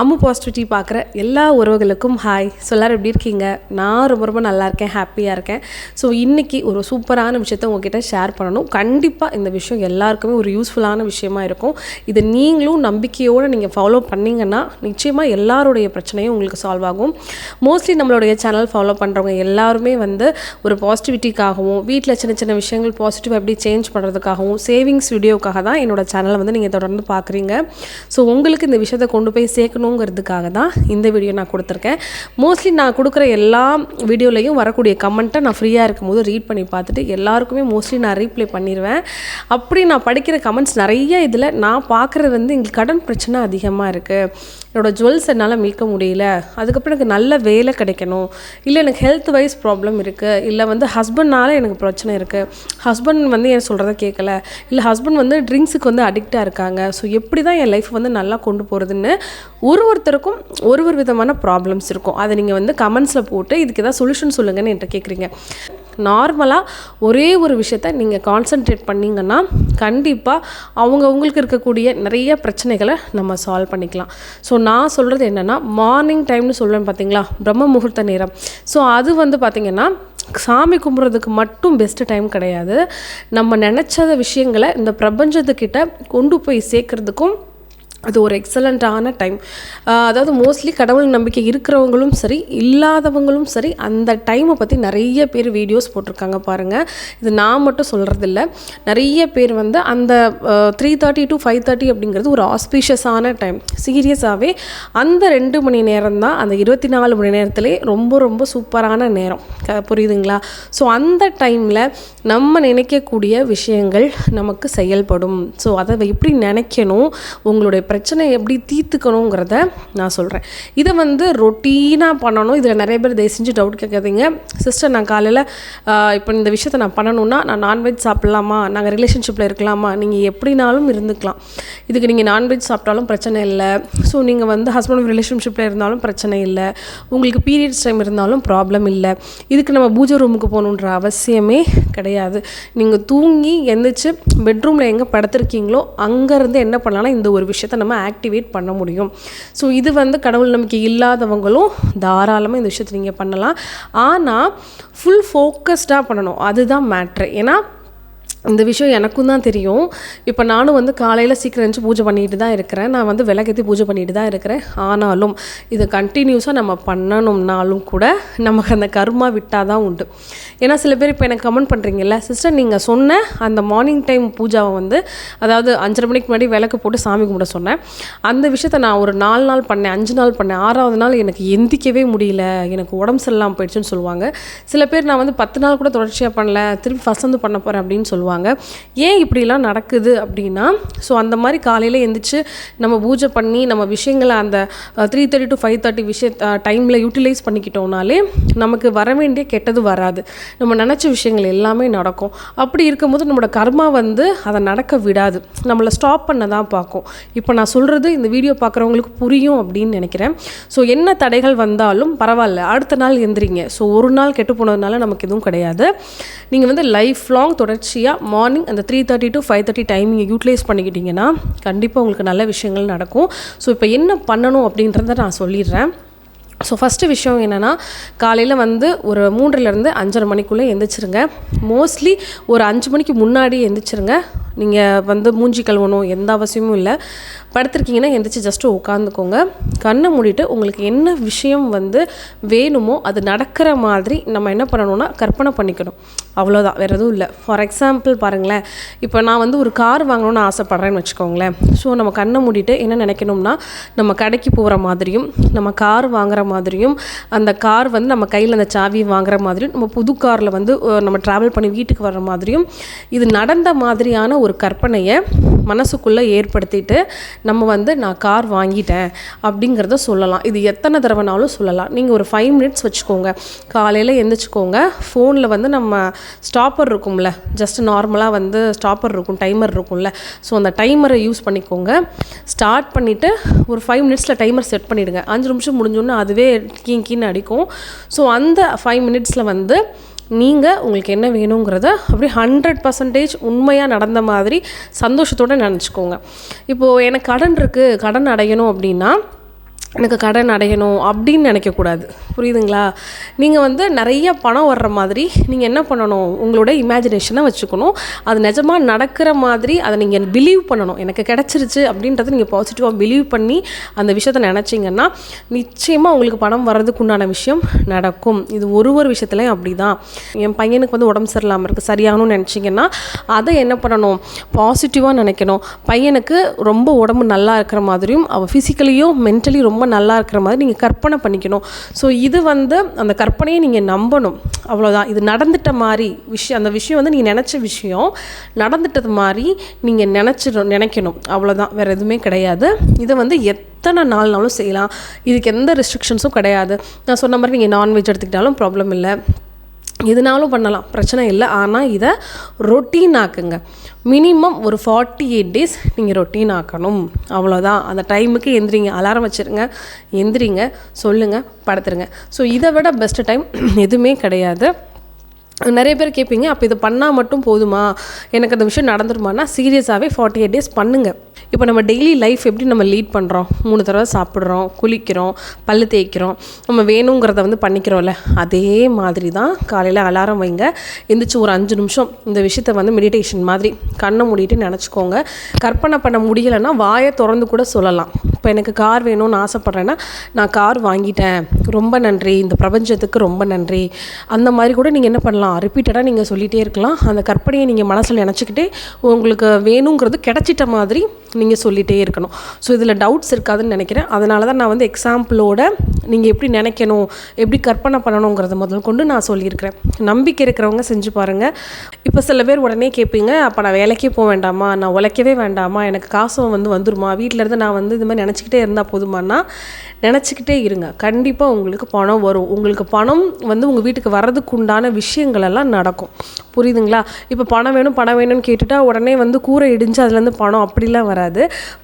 Ammu positivity பார்க்குற எல்லா உறவுகளுக்கும் ஹாய் ஸோ எல்லோரும் எப்படி இருக்கீங்க? நான் ரொம்ப ரொம்ப நல்லா இருக்கேன் ஹாப்பியாக இருக்கேன். ஸோ இன்றைக்கி ஒரு சூப்பரான விஷயத்த உங்ககிட்ட ஷேர் பண்ணணும். கண்டிப்பாக இந்த விஷயம் எல்லாருக்குமே ஒரு யூஸ்ஃபுல்லான விஷயமா இருக்கும். இதை நீங்களும் நம்பிக்கையோடு நீங்கள் ஃபாலோ பண்ணிங்கன்னா நிச்சயமாக எல்லாருடைய பிரச்சனையும் உங்களுக்கு சால்வ் ஆகும். மோஸ்ட்லி நம்மளுடைய சேனல் ஃபாலோ பண்ணுறவங்க எல்லாருமே வந்து ஒரு பாசிட்டிவிட்டிக்காகவும் வீட்டில் சின்ன சின்ன விஷயங்கள் பாசிட்டிவாக எப்படி சேஞ்ச் பண்ணுறதுக்காகவும் சேவிங்ஸ் வீடியோக்காக தான் என்னோடய சேனலை வந்து நீங்கள் தொடர்ந்து பார்க்குறீங்க. ஸோ உங்களுக்கு இந்த விஷயத்தை கொண்டு போய் சேர்க்கணும் சேர்க்கணுங்கிறதுக்காக தான் இந்த வீடியோ நான் கொடுத்துருக்கேன். மோஸ்ட்லி நான் கொடுக்குற எல்லா வீடியோலையும் வரக்கூடிய கமெண்ட்டை நான் ஃப்ரீயாக இருக்கும்போது ரீட் பண்ணி பார்த்துட்டு எல்லாருக்குமே மோஸ்ட்லி நான் ரீப்ளை பண்ணிடுவேன் அப்படி நான் படிக்கிற கமெண்ட்ஸ் நிறைய இதில் நான் பார்க்குறது வந்து எங்களுக்கு கடன் பிரச்சனை அதிகமாக இருக்குது என்னோடய ஜுவல்ஸ் என்னால் மீட்க முடியல. அதுக்கப்புறம் எனக்கு நல்ல வேலை கிடைக்கணும். இல்லை எனக்கு ஹெல்த் வைஸ் ப்ராப்ளம் இருக்குது இல்லை வந்து ஹஸ்பண்ட்னால எனக்கு பிரச்சனை இருக்குது ஹஸ்பண்ட் வந்து என் சொல்கிறத கேட்கல இல்லை ஹஸ்பண்ட் வந்து ட்ரிங்க்ஸுக்கு வந்து அடிக்டாக இருக்காங்க. ஸோ எப்படி தான் என் லைஃப் வந்து நல்லா கொண்டு போகிறதுன்னு ஒரு ஒருத்தருக்கும் ஒரு ஒரு விதமான ப்ராப்ளம்ஸ் இருக்கும். அதை நீங்கள் வந்து கமெண்ட்ஸில் போட்டு இதுக்கு ஏதாவது சொல்யூஷன் சொல்லுங்கன்னு என்கிட்ட கேட்குறீங்க நார்மலாக ஒரே ஒரு விஷயத்த நீங்கள் கான்சென்ட்ரேட் பண்ணிங்கன்னா கண்டிப்பாக அவங்கவுங்களுக்கு இருக்கக்கூடிய நிறைய பிரச்சனைகளை நம்ம சால்வ் பண்ணிக்கலாம். ஸோ நான் சொல்கிறது என்னென்னா மார்னிங் டைம்னு சொல்லுவேன் பார்த்தீங்களா பிரம்ம முகூர்த்த நேரம். ஸோ அது வந்து பார்த்திங்கன்னா சாமி கும்பிட்றதுக்கு மட்டும் பெஸ்ட்டு டைம் கிடையாது. நம்ம நினச்சத விஷயங்களை இந்த பிரபஞ்சத்துக்கிட்ட கொண்டு போய் சேர்க்குறதுக்கும் அது ஒரு எக்ஸலண்ட்டான டைம் அதாவது மோஸ்ட்லி கடவுள் நம்பிக்கை இருக்கிறவங்களும் சரி இல்லாதவங்களும் சரி அந்த டைமை பற்றி நிறைய பேர் வீடியோஸ் போட்டிருக்காங்க பாருங்கள் இது நான் மட்டும் சொல்கிறதில்ல நிறைய பேர் வந்து அந்த three thirty to five thirty அப்படிங்கிறது ஒரு ஆஸ்பீஷியஸான டைம் சீரியஸாகவே அந்த ரெண்டு மணி நேரம் தான் அந்த இருபத்தி நாலு மணி நேரத்திலே ரொம்ப ரொம்ப சூப்பரான நேரம். புரியுதுங்களா? ஸோ அந்த டைமில் நம்ம நினைக்கக்கூடிய விஷயங்கள் நமக்கு செயல்படும். ஸோ அதை எப்படி நினைக்கணும்? உங்களுடைய பிரச்சனை எப்படி தீர்த்துக்கணுங்கிறத நான் சொல்கிறேன் இதை வந்து ரொட்டீனாக பண்ணணும். இதில் நிறைய பேர் தயவு செஞ்சு டவுட் கேட்காதீங்க. சிஸ்டர் நான் காலையில் இப்போ இந்த விஷயத்தை நான் பண்ணணுன்னா நான் நான்வெஜ் சாப்பிட்லாமா? நாங்கள் ரிலேஷன்ஷிப்பில் இருக்கலாமா? நீங்கள் எப்படினாலும் இருந்துக்கலாம். இதுக்கு நீங்கள் நான்வெஜ் சாப்பிட்டாலும் பிரச்சனை இல்லை. ஸோ நீங்கள் வந்து ஹஸ்பண்ட் ரிலேஷன்ஷிப்பில் இருந்தாலும் பிரச்சனை இல்லை. உங்களுக்கு பீரியட்ஸ் டைம் இருந்தாலும் ப்ராப்ளம் இல்லை. இதுக்கு நம்ம பூஜை ரூமுக்கு போகணுன்ற அவசியமே கிடையாது. நீங்கள் தூங்கி எந்திரிச்சு பெட்ரூமில் எங்கே படுத்துருக்கீங்களோ அங்கேருந்து என்ன பண்ணலாம்னா இந்த ஒரு விஷயத்தை நம்ம ஆக்டிவேட் பண்ண முடியும். ஸோ இது வந்து கடவுள் நம்பிக்கை இல்லாதவங்களும் தாராளமாக இந்த விஷயத்தை நீங்கள் பண்ணலாம். ஆனால் ஃபுல் ஃபோக்கஸ்டாக பண்ணணும். அதுதான் மேட்ரு ஏன்னா இந்த விஷயம் எனக்கும் தான் தெரியும். இப்போ நானும் வந்து காலையில் சீக்கிரம் எழுந்து பூஜை பண்ணிட்டு தான் இருக்கிறேன். நான் வந்து விளக்கேற்றி பூஜை பண்ணிட்டு தான் இருக்கிறேன். ஆனாலும் இதை கண்டினியூஸாக நம்ம பண்ணணும்னாலும் கூட நமக்கு அந்த கர்மா விட்டால் தான் உண்டு. ஏன்னா சில பேர் இப்போ எனக்கு கமெண்ட் பண்ணுறீங்கல்ல சிஸ்டர் நீங்கள் சொன்ன அந்த மார்னிங் டைம் பூஜாவை வந்து அதாவது அஞ்சரை மணிக்கு முன்னாடி விளக்கு போட்டு சாமி கும்பிட சொன்னேன். அந்த விஷயத்த நான் ஒரு நாலு நாள் பண்ணேன் அஞ்சு நாள் பண்ணேன். ஆறாவது நாள் எனக்கு எந்திக்கவே முடியல. எனக்கு உடம்பு சரியில்லாமல் போயிடுச்சுன்னு சொல்லுவாங்க. சில பேர் நான் வந்து பத்து நாள் கூட தொடர்ச்சியாக பண்ணல திருப்பி ஃபஸ்ட் வந்து பண்ண போகிறேன் அப்படின்னு சொல்லுவாங்க. ஏன் இப்படிலாம் நடக்குது அப்படின்னா ஸோ அந்த மாதிரி காலையில் எழுந்திரிச்சு நம்ம பூஜை பண்ணி நம்ம விஷயங்களை அந்த three thirty to five thirty விஷய டைமில் யூட்டிலைஸ் பண்ணிக்கிட்டோம்னாலே நமக்கு வர வேண்டிய கெட்டது வராது. நம்ம நினச்ச விஷயங்கள் எல்லாமே நடக்கும். அப்படி இருக்கும்போது நம்மளோட கர்மா வந்து அதை நடக்க விடாது. நம்மளை ஸ்டாப் பண்ண தான் பார்க்கும். இப்போ நான் சொல்கிறது இந்த வீடியோ பார்க்குறவங்களுக்கு புரியும் அப்படின்னு நினைக்கிறேன். ஸோ என்ன தடைகள் வந்தாலும் பரவாயில்ல. அடுத்த நாள் எந்திரிங்க. ஸோ ஒரு நாள் கெட்டு போனதுனால நமக்கு எதுவும் கிடையாது. நீங்கள் வந்து லைஃப் லாங் தொடர்ச்சியாக மார்னிங் அந்த three thirty to five thirty டைமிங்கை utilise பண்ணிக்கிட்டிங்கன்னா கண்டிப்பாக உங்களுக்கு நல்ல விஷயங்கள் நடக்கும். ஸோ இப்போ என்ன பண்ணணும் அப்படின்றத நான் சொல்லிடுறேன். ஸோ ஃபஸ்ட்டு விஷயம் என்னென்னா காலையில் வந்து ஒரு மூன்றுலேருந்து அஞ்சரை மணிக்குள்ளே எந்திரிச்சிருங்க. மோஸ்ட்லி ஒரு அஞ்சு மணிக்கு முன்னாடி எந்திரிச்சிருங்க. நீங்கள் வந்து மூஞ்சி கழுவணும் எந்த அவசியமும் இல்லை. படுத்துருக்கீங்கன்னா எந்திரிச்சு ஜஸ்ட்டு உட்காந்துக்கோங்க கண்ணை மூடிட்டு உங்களுக்கு என்ன விஷயம் வந்து வேணுமோ அது நடக்கிற மாதிரி நம்ம என்ன பண்ணணும்னா கற்பனை பண்ணிக்கணும். அவ்வளோதான் வேறு எதுவும் இல்லை. ஃபார் எக்ஸாம்பிள் பாருங்களேன் இப்போ நான் வந்து ஒரு கார் வாங்கணும்னு ஆசைப்பட்றேன்னு வச்சுக்கோங்களேன். ஸோ நம்ம கண்ணை மூடிட்டு என்ன நினைக்கணும்னா நம்ம கடைக்கு போகிற மாதிரியும் நம்ம கார் வாங்குற மாதிரியும் அந்த கார் வந்து நம்ம கையில் அந்த சாவி வாங்குற மாதிரியும் நம்ம புது காரில் வந்து நம்ம ட்ராவல் பண்ணி வீட்டுக்கு வர்ற மாதிரியும் இது நடந்த மாதிரியான ஒரு கற்பனையை மனசுக்குள்ளே ஏற்படுத்திட்டு நம்ம வந்து நான் கார் வாங்கிட்டேன் அப்படிங்கிறத சொல்லலாம். இது எத்தனை தடவைனாலும் சொல்லலாம். நீங்கள் ஒரு ஃபைவ் மினிட்ஸ் வச்சுக்கோங்க. காலையில் எழுந்திரிச்சிக்கோங்க ஃபோனில் வந்து நம்ம ஸ்டாப்பர் இருக்கும்ல. ஜஸ்ட் நார்மலாக வந்து ஸ்டாப்பர் இருக்கும் டைமர் இருக்கும்ல. ஸோ அந்த டைமரை யூஸ் பண்ணிக்கோங்க. ஸ்டார்ட் பண்ணிவிட்டு ஒரு ஃபைவ் மினிட்ஸில் டைமர் செட் பண்ணிவிடுங்க அஞ்சு நிமிஷம் முடிஞ்சோன்னே அதுவே கீன் கீன்னு அடிக்கும். ஸோ அந்த ஃபைவ் மினிட்ஸில் வந்து நீங்கள் உங்களுக்கு என்ன வேணுங்கிறத அப்படியே ஹண்ட்ரட் பர்சன்டேஜ் உண்மையாக நடந்த மாதிரி சந்தோஷத்தோடு நினச்சிக்கோங்க. இப்போது எனக்கு கடன் இருக்குது கடன் அடையணும் அப்படின்னா எனக்கு கடன் அடையணும் அப்படின்னு நினைக்கக்கூடாது. புரியுதுங்களா? நீங்கள் வந்து நிறைய பணம் வர்ற மாதிரி நீங்கள் என்ன பண்ணணும்? உங்களோட இமேஜினேஷனை வச்சுக்கணும். அது நிஜமாக நடக்கிற மாதிரி அதை நீங்கள் பிலீவ் பண்ணணும். எனக்கு கிடச்சிருச்சு அப்படின்றத நீங்கள் பாசிட்டிவாக பிலீவ் பண்ணி அந்த விஷயத்தை நினச்சிங்கன்னா நிச்சயமாக உங்களுக்கு பணம் வர்றதுக்கு உண்டான விஷயம் நடக்கும். இது ஒரு ஒரு விஷயத்துலையும் அப்படி தான் என் பையனுக்கு வந்து உடம்பு சரியில்லாமல் இருக்குது சரியாகணும்னு நினச்சிங்கன்னா அதை என்ன பண்ணணும்? பாசிட்டிவாக நினைக்கணும். பையனுக்கு ரொம்ப உடம்பு நல்லா இருக்கிற மாதிரியும் அவள் ஃபிசிக்கலியும் மென்டலி ரொம்ப ரொம்ப நல்லா இருக்கிற மாதிரி நீங்கள் கற்பனை பண்ணிக்கணும். ஸோ இது வந்து அந்த கற்பனையை நீங்கள் நம்பணும். அவ்வளோதான் இது நடந்துட்ட மாதிரி விஷயம் அந்த விஷயம் வந்து நீங்கள் நினச்ச விஷயம் நடந்துட்டது மாதிரி நீங்கள் நினச்சிடும் நினைக்கணும். அவ்வளோதான் வேறு எதுவுமே கிடையாது. இதை வந்து எத்தனை நாள்னாலும் செய்யலாம். இதுக்கு எந்த ரெஸ்ட்ரிக்ஷன்ஸும் கிடையாது. நான் சொன்ன மாதிரி நீங்கள் நான்வெஜ் எடுத்துக்கிட்டாலும் ப்ராப்ளம் இல்லை. எதுனாலும் பண்ணலாம். பிரச்சனை இல்லை. ஆனால் இதை ரொட்டீன் ஆக்குங்க. மினிமம் ஒரு ஃபார்ட்டி எயிட் டேஸ் நீங்கள் ரொட்டீன் ஆக்கணும். அவ்வளோதான் அந்த டைமுக்கு எந்திரிங்க. அலாரம் வச்சுருங்க. எந்திரிங்க. சொல்லுங்கள் படுத்துருங்க. ஸோ இதை விட பெஸ்ட்டு டைம் எதுவுமே கிடையாது. நிறைய பேர் கேட்பீங்க அப்போ இதை பண்ணால் மட்டும் போதுமா? எனக்கு அந்த விஷயம் நடந்துருமானா சீரியஸாகவே ஃபார்ட்டி எயிட் டேஸ் பண்ணுங்கள் இப்போ நம்ம டெய்லி லைஃப் எப்படி நம்ம லீட் பண்ணுறோம் மூணு தடவை சாப்பிட்றோம் குளிக்கிறோம் பல்லு தேய்க்கிறோம் நம்ம வேணுங்கிறத வந்து பண்ணிக்கிறோம்ல அதே மாதிரி தான் காலையில் அலாரம் வைங்க. எந்திரிச்சு ஒரு அஞ்சு நிமிஷம் இந்த விஷயத்த வந்து மெடிடேஷன் மாதிரி கண்ணை மூடிட்டு நினச்சிக்கோங்க. கற்பனை பண்ண முடியலைன்னா வாயை திறந்து கூட சொல்லலாம். இப்போ எனக்கு கார் வேணும்னு ஆசைப்பட்றேன்னா நான் கார் வாங்கிட்டேன். ரொம்ப நன்றி. இந்த பிரபஞ்சத்துக்கு ரொம்ப நன்றி. அந்த மாதிரி கூட நீங்கள் என்ன பண்ணலாம்? ரிப்பீட்டடாக நீங்கள் சொல்லிகிட்டே இருக்கலாம். அந்த கற்பனையை நீங்கள் மனசில் நினச்சிக்கிட்டே உங்களுக்கு வேணுங்கிறது கிடச்சிட்ட மாதிரி நீங்கள் சொல்லிகிட்டே இருக்கணும். ஸோ இதில் டவுட்ஸ் இருக்காதுன்னு நினைக்கிறேன். அதனால தான் நான் வந்து எக்ஸாம்பிளோட நீங்கள் எப்படி நினைக்கணும் எப்படி கற்பனை பண்ணணுங்கிறத முதல் கொண்டு நான் சொல்லியிருக்கிறேன். நம்பிக்கை இருக்கிறவங்க செஞ்சு பாருங்கள் இப்போ சில பேர் உடனே கேட்பீங்க அப்போ நான் வேலைக்கே போக வேண்டாமா? நான் உழைக்கவே வேண்டாமா? எனக்கு காசும் வந்து வந்துருமா? வீட்டில் இருந்து நான் வந்து இது மாதிரி நினச்சிக்கிட்டே இருந்தால் போதுமானா? நினச்சிக்கிட்டே இருங்க. கண்டிப்பாக உங்களுக்கு பணம் வரும். உங்களுக்கு பணம் வந்து உங்கள் வீட்டுக்கு வர்றதுக்கு உண்டான விஷயங்கள் எல்லாம் நடக்கும். புரியுதுங்களா? இப்போ பணம் வேணும் பணம் வேணும்னு கேட்டுட்டா உடனே வந்து கூரை இடிஞ்சு அதுலேருந்து பணம் அப்படிலாம் வராது.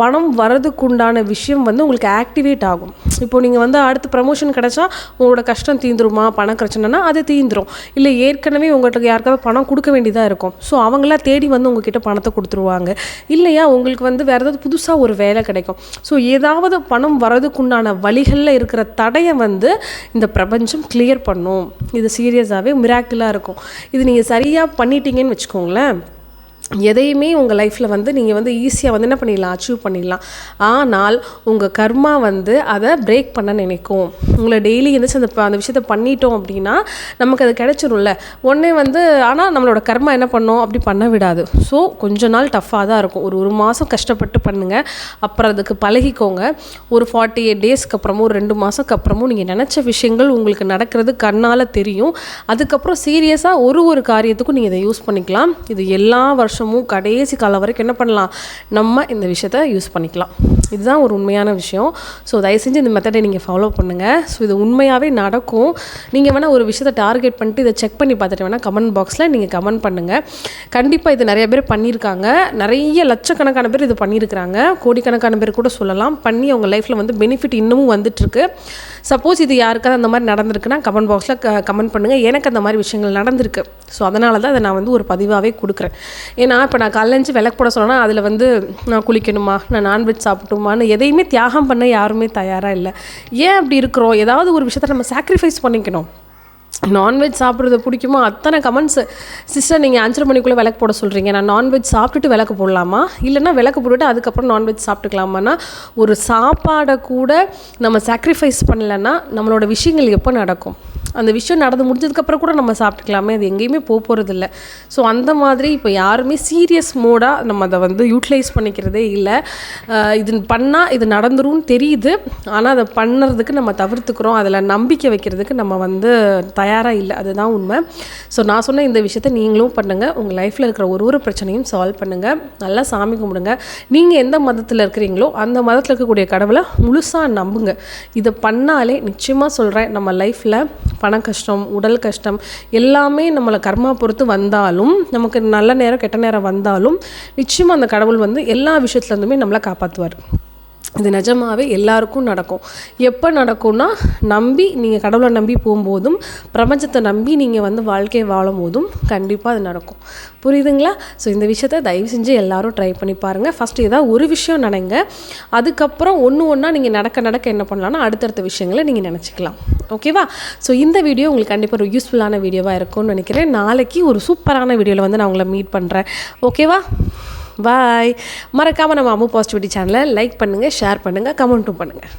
பணம் வர்றதுக்கு உண்டான விஷயம் வந்து உங்களுக்கு ஆக்டிவேட் ஆகும். இப்போ நீங்கள் வந்து அடுத்து ப்ரமோஷன் கிடச்சா உங்களோட கஷ்டம் தீந்துருமா? பணம் பிரச்சனைனா அது தீந்துரும். இல்லை ஏற்கனவே உங்கள்கிட்ட யாருக்காவது பணம் கொடுக்க வேண்டியதாக இருக்கும். ஸோ அவங்களா தேடி வந்து உங்ககிட்ட பணத்தை கொடுத்துருவாங்க. இல்லையா? உங்களுக்கு வந்து வேறு ஏதாவது புதுசாக ஒரு வேலை கிடைக்கும். ஸோ ஏதாவது பணம் வர்றதுக்கு உண்டான வழிகளில் இருக்கிற தடையை வந்து இந்த பிரபஞ்சம் கிளியர் பண்ணும். இது சீரியஸாகவே மிராக்கிளாக இருக்கும். இது நீங்கள் சரியாக பண்ணிட்டீங்கன்னு வச்சுக்கோங்களேன். எதையுமே உங்கள் லைஃப்பில் வந்து நீங்கள் வந்து ஈஸியாக வந்து என்ன பண்ணிடலாம்? அச்சீவ் பண்ணிடலாம். ஆனால் உங்கள் கர்மா வந்து அதை பிரேக் பண்ண நினைக்கும். உங்களை டெய்லி எந்திரிச்சு அந்த அந்த விஷயத்த பண்ணிட்டோம் அப்படின்னா நமக்கு அது கிடைச்சிரும்ல. உடனே வந்து ஆனால் நம்மளோட கர்மா என்ன பண்ணோம்? அப்படி பண்ண விடாது. ஸோ கொஞ்ச நாள் டஃப்பாக தான் இருக்கும். ஒரு ஒரு மாதம் கஷ்டப்பட்டு பண்ணுங்கள் அப்புறம் அதுக்கு பழகிக்கோங்க. ஒரு ஃபார்ட்டி எயிட் டேஸ்க்கு அப்புறமும் ஒரு ரெண்டு மாதத்துக்கு அப்புறமும் நீங்கள் நினச்ச விஷயங்கள் உங்களுக்கு நடக்கிறது கண்ணால் தெரியும். அதுக்கப்புறம் சீரியஸாக ஒரு ஒரு காரியத்துக்கும் நீங்கள் இதை யூஸ் பண்ணிக்கலாம். இது எல்லா வருஷமும் கடைசி காலம் வரைக்கும் என்ன பண்ணலாம்? நம்ம இந்த விஷயத்த யூஸ் பண்ணிக்கலாம். இதுதான் ஒரு உண்மையான விஷயம். ஸோ தயவு செஞ்சு இந்த மெத்தடை நீங்கள் ஃபாலோ பண்ணுங்கள் ஸோ இது உண்மையாகவே நடக்கும். நீங்கள் வேணால் ஒரு விஷயத்தை டார்கெட் பண்ணிட்டு இதை செக் பண்ணி பார்த்துட்டு வேணால் கமெண்ட் பாக்ஸில் நீங்கள் கமெண்ட் பண்ணுங்கள் கண்டிப்பாக இது நிறைய பேர் பண்ணியிருக்காங்க. நிறைய லட்சக்கணக்கான பேர் இது பண்ணியிருக்கிறாங்க. கோடிக்கணக்கான பேர் கூட சொல்லலாம். பண்ணி அவங்க லைஃப்பில் வந்து பெனிஃபிட் இன்னமும் வந்துட்டுருக்கு. சப்போஸ் இது யாருக்காவது அந்த மாதிரி நடந்திருக்குன்னா கமெண்ட் பாக்ஸில் க கமெண்ட் பண்ணுங்கள் எனக்கு அந்த மாதிரி விஷயங்கள் நடந்திருக்கு. ஸோ அதனால தான் அதை நான் வந்து ஒரு பதிவாகவே கொடுக்குறேன். ஏன்னா இப்போ நான் கல்லஞ்சு விளக்கு போட சொன்னேன்னா அதில் வந்து நான் குளிக்கணுமா நான் நான்வெஜ் சாப்பிட்டுமான்னு எதையுமே தியாகம் பண்ண யாருமே தயாராக இல்லை. ஏன் அப்படி இருக்கிறோம்? ஏதாவது ஒரு விஷயத்தை நம்ம சாக்ரிஃபைஸ் பண்ணிக்கணும். நான்வெஜ் சாப்பிட்றது பிடிக்குமா? அத்தனை கமெண்ட்ஸு சிஸ்டர் நீங்கள் அஞ்சரை மணிக்குள்ளே விளக்கு போட சொல்கிறீங்க நான் நான்வெஜ் சாப்பிட்டுட்டு விளக்கு போடலாமா? இல்லைனா விளக்கு போட்டுட்டு அதுக்கப்புறம் நான்வெஜ் சாப்பிட்டுக்கலாமான்னா ஒரு சாப்பாடை கூட நம்ம சாக்ரிஃபைஸ் பண்ணலைன்னா நம்மளோட விஷயங்கள் எப்போ நடக்கும்? அந்த விஷயம் நடந்து முடிஞ்சதுக்கப்புறம் கூட நம்ம சாப்பிட்டுக்கலாமே. அது எங்கேயுமே போக போகிறதில்ல ஸோ அந்த மாதிரி இப்போ யாருமே சீரியஸ் மோடாக நம்ம அதை வந்து யூட்டிலைஸ் பண்ணிக்கிறதே இல்லை. இது பண்ணால் இது நடந்துரும்னு தெரியுது. ஆனால் அதை பண்ணுறதுக்கு நம்ம தவிர்த்துக்கிறோம். அதில் நம்பிக்கை வைக்கிறதுக்கு நம்ம வந்து தயாராக இல்லை. அதுதான் உண்மை. ஸோ நான் சொன்ன இந்த விஷயத்த நீங்களும் பண்ணுங்கள் உங்கள் லைஃப்பில் இருக்கிற ஒரு ஒரு பிரச்சனையும் சால்வ் பண்ணுங்கள் நல்லா சாமி கும்பிடுங்க. நீங்கள் எந்த மதத்தில் இருக்கிறீங்களோ அந்த மதத்தில் இருக்கக்கூடிய கடவுளை முழுசாக நம்புங்க. இதை பண்ணாலே நிச்சயமாக சொல்கிறேன் நம்ம லைஃப்பில் பண கஷ்டம் உடல் கஷ்டம் எல்லாமே நம்மளை கர்மா பொறுத்து வந்தாலும் நமக்கு நல்ல நேரம் கெட்ட நேரம் வந்தாலும் நிச்சயமாக அந்த கடவுள் வந்து எல்லா விஷயத்துலேருந்துமே நம்மளை காப்பாற்றுவார் இது நிஜமாவே எல்லாருக்கும் நடக்கும். எப்போ நடக்கும்னா நம்பி நீங்கள் கடவுளை நம்பி போகும்போதும் பிரபஞ்சத்தை நம்பி நீங்கள் வந்து வாழ்க்கையை வாழும் போதும் கண்டிப்பாக அது நடக்கும். புரியுதுங்களா? ஸோ இந்த விஷயத்த தயவு செஞ்சு எல்லாரும் ட்ரை பண்ணி பாருங்கள் ஃபஸ்ட்டு ஏதாவது ஒரு விஷயம் நினைங்க. அதுக்கப்புறம் ஒன்று ஒன்றா நீங்கள் நடக்க நடக்க என்ன பண்ணலாம்னா அடுத்தடுத்த விஷயங்களை நீங்கள் நினச்சிக்கலாம். ஓகேவா ஸோ இந்த வீடியோ உங்களுக்கு கண்டிப்பாக ஒரு யூஸ்ஃபுல்லான வீடியோவாக இருக்கும்னு நினைக்கிறேன். நாளைக்கு ஒரு சூப்பரான வீடியோவில் வந்து நான் உங்களை மீட் பண்ணுறேன் ஓகேவா பாய் மறக்காமல் நம்ம அம்மு பாசிட்டிவிட்டி சேனலை லைக் பண்ணுங்கள் ஷேர் பண்ணுங்கள் கமெண்ட்டும் பண்ணுங்கள்